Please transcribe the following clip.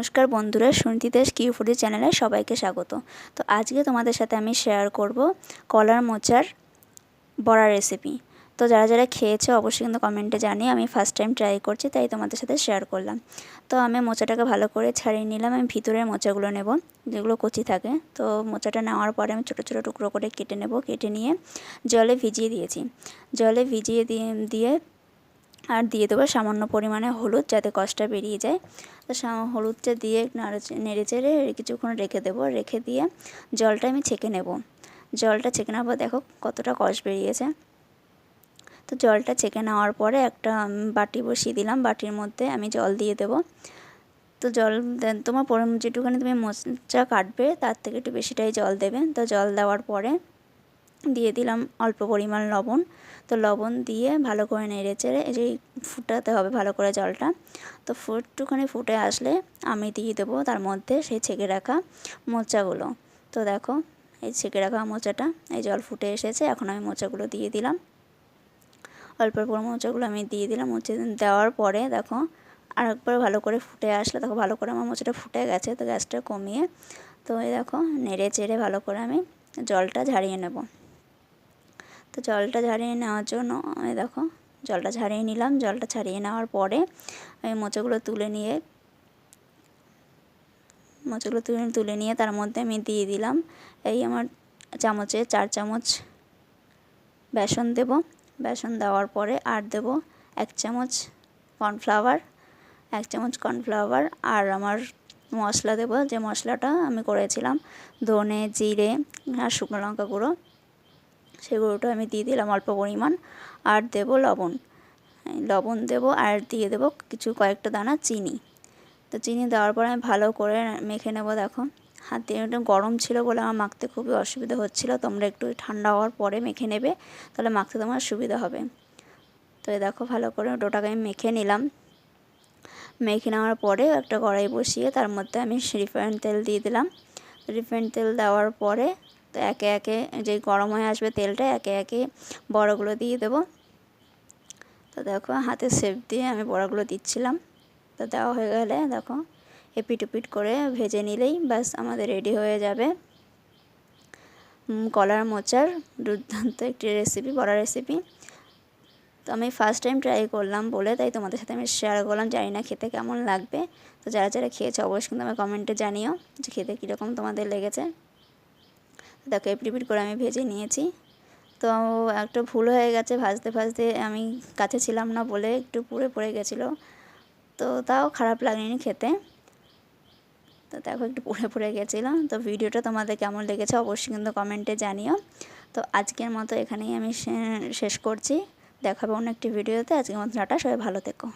নমস্কার বন্ধুরা, সুনীতি দাস কিউ ফুডের চ্যানেলে সবাইকে স্বাগত। তো আজকে তোমাদের সাথে আমি শেয়ার করব কলার মোচার বড়া রেসিপি তো যারা যারা খেয়েছে অবশ্যই কিন্তু কমেন্টে জানিয়ে আমি ফার্স্ট টাইম ট্রাই করছি, তাই তোমাদের সাথে শেয়ার করলাম। তো আমি মোচাটাকে ভালো করে ছাড়িয়ে নিলাম, আমি ভিতরের মোচাগুলো নেব, যেগুলো কচি থাকে। তো মোচাটা নেওয়ার পরে আমি ছোটো ছোটো টুকরো করে কেটে নেব, কেটে নিয়ে জলে ভিজিয়ে দিয়েছি। জলে ভিজিয়ে দিয়ে দিয়ে আর দিয়ে দেবো সামান্য পরিমাণে হলুদ যাতে কষটা বেরিয়ে যায়। তো হলুদটা দিয়ে নেড়ে চেড়ে কিছুক্ষণ রেখে দেবো। রেখে দিয়ে জলটা আমি ছেঁকে নেব। জলটা ছেঁকে নেওয়ার পর দেখো কতটা কষ বেরিয়েছে। তো জলটা ছেঁকে নেওয়ার পরে একটা বাটি বসিয়ে দিলাম। বাটির মধ্যে আমি জল দিয়ে দেব। তো জল তোমার যেটুখানি তুমি মোচা কাটবে তার থেকে একটু বেশিটাই জল দেবে। তো জল দেওয়ার পরে দিয়ে দিলাম অল্প পরিমাণ লবণ। তো লবণ দিয়ে ভালো করে নেড়ে চেড়ে এই যে ফুটাতে হবে ভালো করে জলটা। তো ফুটটুখানি ফুটে আসলে আমি দিয়ে দেবো তার মধ্যে সেই ছেঁকে রাখা মোচাগুলো। তো দেখো, এই ছেঁকে রাখা মোচাটা, এই জল ফুটে এসেছে, এখন আমি মোচাগুলো দিয়ে দিলাম। অল্প অল্প মোচাগুলো আমি দিয়ে দিলাম, মোচে দেওয়ার পরে দেখো আর একবার ভালো করে ফুটে আসলে, দেখো ভালো করে আমার মোচাটা ফুটে গেছে, তো গ্যাসটা কমিয়ে, তো এই দেখো, নেড়ে চেড়ে ভালো করে আমি জলটা ঝাড়িয়ে নেব। তো জলটা ঝারিয়ে নেওয়ার জন্য আমি দেখো, জলটা ঝারিয়ে নিলাম। জলটা ছাড়িয়ে নেওয়ার পরে আমি মোচাগুলো তুলে নিয়ে, মোচাগুলো তুলে তুলে নিয়ে তার মধ্যে আমি দিয়ে দিলাম। এই আমার চামচে চার চামচ বেসন দেব। বেসন দেওয়ার পরে আর দেব এক চামচ কর্নফ্লাওয়ার, এক চামচ কর্নফ্লাওয়ার। আর আমার মশলা দেব, যে মশলাটা আমি করেছিলাম, ধনে, জিরে আর শুকনো লঙ্কা গুঁড়ো। সেগুলোটা আমি দিয়ে দিলাম অল্প পরিমাণ। আর দেব লবণ। লবণ দেব আর দিয়ে দেব কিছু কয়েকটা দানা চিনি। তো চিনি দেওয়ার পর আমি ভালো করে মেখে নেব, দেখো। হাতে একটু গরম ছিল বলে আমার মাখতে খুবই অসুবিধা হচ্ছিল। তোমরা একটু ঠান্ডা হওয়ার পরে মেখে নেবে, তাহলে মাখতে তোমার সুবিধা হবে। তো এই দেখো ভালো করে ডোটাকে আমি মেখে নিলাম। মেখে নেওয়ার পরে একটা কড়াই বসিয়ে তার মধ্যে আমি রিফাইন তেল দিয়ে দিলাম। রিফাইন তেল দেওয়ার পরে তো একে একে যে গরম হয়ে আসবে তেলটা একে একে বড়গুলো দিয়ে দেবো। তো দেখো হাতে সেপ দিয়ে আমি বড়াগুলো দিচ্ছিলাম। তো দেওয়া হয়ে গেলে দেখো এপিট উপিট করে ভেজে নিলেই ব্যাস আমাদের রেডি হয়ে যাবে। কলার মোচার দুর্দান্ত একটি রেসিপি বড়া রেসিপি তো আমি ফার্স্ট টাইম ট্রাই করলাম বলে, তাই তোমাদের সাথে আমি শেয়ার করলাম। জানি না খেতে কেমন লাগবে। তো যারা যারা খেয়েছে অবশ্যই কিন্তু আমি কমেন্টে জানিও যে খেতে কীরকম তোমাদের লেগেছে। দেখো এপিট করে আমি ভেজে নিয়েছি। তো একটা ভুল হয়ে গেছে, ভাজতে ভাজতে আমি কাছে ছিলাম না বলে একটু পুড়ে পড়ে গেছিল। তো তাও খারাপ লাগেনি খেতে। তো দেখো, একটু পুড়ে পড়ে গেছিল। তো ভিডিওটা তোমাদের কেমন লেগেছে অবশ্যই কিন্তু কমেন্টে জানিও। তো আজকের মতো এখানেই আমি শেষ করছি। দেখাবো অন্য একটি ভিডিওতে। আজকের মতো টাটা, সবাই ভালো থেকো।